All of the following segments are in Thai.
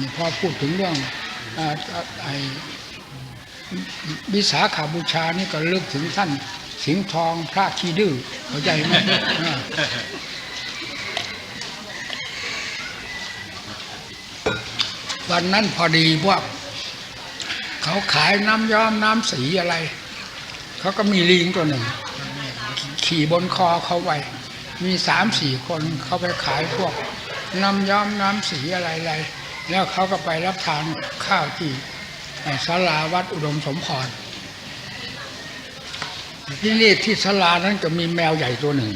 นี่พอพูดถึงเรื่องอ่าไอ้วิสาขาบูชานี่ก็ลึกถึงท่านสิงห์ทองพระขี้ดื้อเข้าใจไหมวันนั้นพอดีพวกเขาขายน้ำย้อมน้ำสีอะไร เขาก็มีลิงตัวหนึ่ง ขี่บนคอเขาไว้ มีสามสี่คนเขาไปขายพวกน้ำย้อมน้ำสีอะไรๆ แล้วเขาก็ไปรับทานข้าวที่ศาลาวัดอุดมสมพรที่นี่ที่ศาลานั้นก็มีแมวใหญ่ตัวหนึ่ง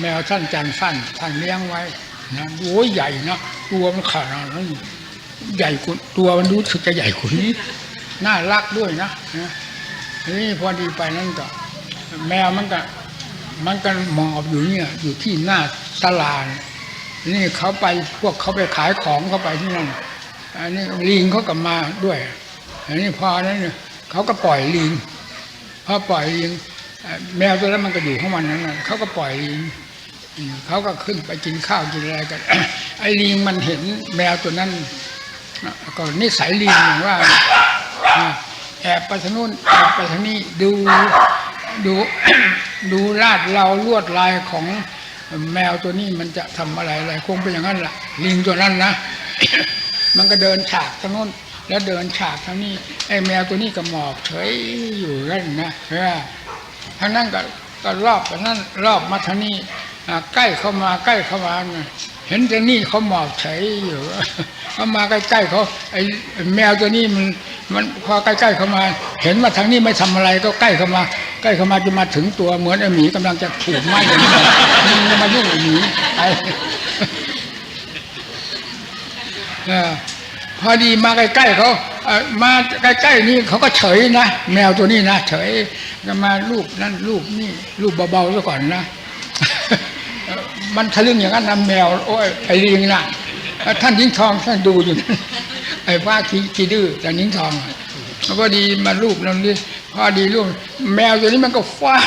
แมวท่านจันทร์สั้นท่านเลี้ยงไว้นะโอ้ยใหญ่นะตัวมันขนาดนั้นใหญ่กว่าตัวมันรู้สึกจะใหญ่กว่านี้น่ารักด้วยนะนี่พอดีไปนั่นก็ แมวมันก็ มันก็มอบอยู่เนี่ย อยู่ที่หน้าตลาด นี่เขาไปพวกเขาไปขายของเขาไปที่นั่นอันนี้ลิงเขาก็มาด้วย อันนี้พอนั้นเนี่ยเขาก็ปล่อยลิงพอปล่อยลิงแมวตัวนั้นมันก็อยู่ของมันนั้นน่ะเขาก็ปล่อยลิงเขาก็ขึ้นไปกินข้าวกินอะไรกันไอ้ลิงมันเห็นแมวตัวนั้นก็นิสัยลิงอย่างว่าแอบไปทางนู้นแอบไปทางนี้ดูดูดูลาดเราลวดลายของ แมวตัวนี้มันจะทำอะไรอะไรคงเป็นอย่างนั้นแหละลิงตัวนั้นนะมันก็เดินฉากทางโน้นแล้วเดินฉากทางนี้ไอ้แมวตัวนี้ก็หมอบเฉยอยู่นั่นนะเออทางนั้นก็ก็รอบไปนั่นรอบมาทางนี้ใกล้เข้ามาใกล้เข้ามาเห็นทางนี้เขาหมอบเฉยอยู่เขามาใกล้ๆเขาไอ้แมวตัวนี้มันมันพอใกล้ๆเข้ามา เห็นว่าทางนี้ไม่ทำอะไรก็ใกล้เข้ามา ใกล้เข้ามาจะมาถึงตัวเหมือนไอ้หมีกำลังจะถูกไหม้อย่างนี้มึงจะมายุ่งไอ้หมีไอ้พอดีมาใกล้ๆเขาเออมาใกล้ๆนี่เขาก็เฉยนะแมวตัวนี้นะเฉยก็มาลูบนั่นลูบนี่ลูบเบาๆซะก่อนนะมันทะลึ่งอย่างนั้นนะแมวโอ้ยไอ้ลิงนะเอ่อท่านยิงทองท่านดูอยู่ไอ้ว่าขี้ดื้อแต่ยิงทองแล้วพอดีมาลูบนั่นนี่ พอดีลูบแมวตัวนี้มันก็ฟาด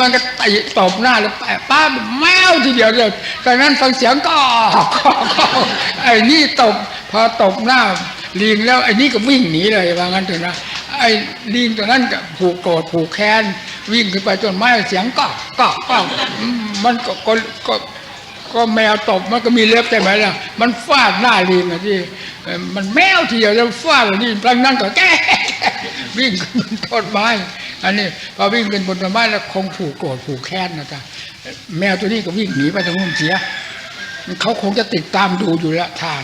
มันก็ตตบหน้าแล้วแปะป้าแมวทีเดียวเลยตอนนั้นฟังเสียงก็ไอ้นี่ตบพอตบหน้าลิงแล้วไอ้นี่ก็วิ่งหนีเลยว่างั้นเถอะนะไอ้ลิงตัวนั้นก็ผูกโกรธผูกแค้นวิ่งขึ้นไปต้นไม้เสียงก็ก็ก็อืมมันก็ก็ก็ก็แมวตบมันก็มีเล็บใช่ไหมล่ะมันฟาดหน้าลิงอะที่มันแมวทีเดียวแล้วฟาดลิงตอนนั้นก็แก้ วิ่งขึ้นบนต้นไม้อันนี้พอวิ่งเป็นบนต้นไม้แล้วคงผูกโกรธผูกแค้นนะจ๊ะแมวตัวนี้ก็วิ่งหนีไปทางนู้นเสียเขาคงจะติดตามดูอยู่ล้วทาน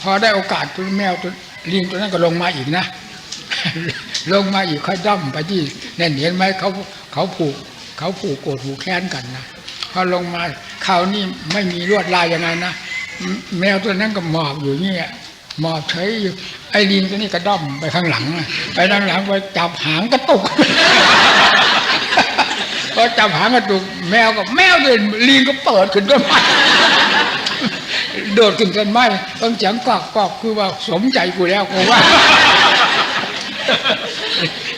พอได้โอกาสตัวแมวตัวลิงตัวนั้นก็ลงมาอีกนะ ลงมาอีกค่อยด้อมไปที่แน่นเห็นไหมเขาเขาผูกเขาผูกโกรธผูกแค้นกันนะพอลงมาคราวนี้ไม่มีลวดลายยังไงนะแมวตัวนั้นก็หมอบอยู่เนี่ย มอบเฉยอยู่ไอ้ลิงตัวนี้ก็ด้อมไปข้างหลัง ไปข้างหลังไปจับหางกระตุกพอจับหางกระตุกแมวก็แมวเลยลิงก็เปิดขึ้นต้นไม้โดดขึ้นต้นไม้ต้องเสียงกอกกอกคือว่าสมใจกูแล้วกูว่า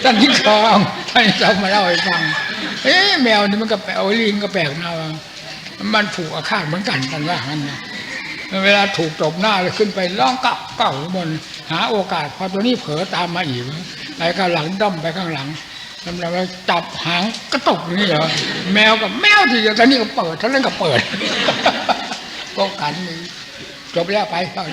ท่านที่คลองท่านจะมาเล่าให้ฟังเอ๊ะแมวนี่มันก็แปลกลิงก็แปลกนะมันผูกอาฆาตเหมือนกันกันว่างั้นนะ เวลาถูกตบหน้าเลยขึ้นไปร้องกับเก่าบนหาโอกาสพอตัวนี้เผลอตามมาอีกไปข้างหลังด้อมไปข้างหลังทำอะไรจับหางกระตกนี่เหรอแมวกับแมวทีเดียวท่านี้ก็เปิดท่านั้นก็เปิดป้อกันนี่จบแล้วไปตอน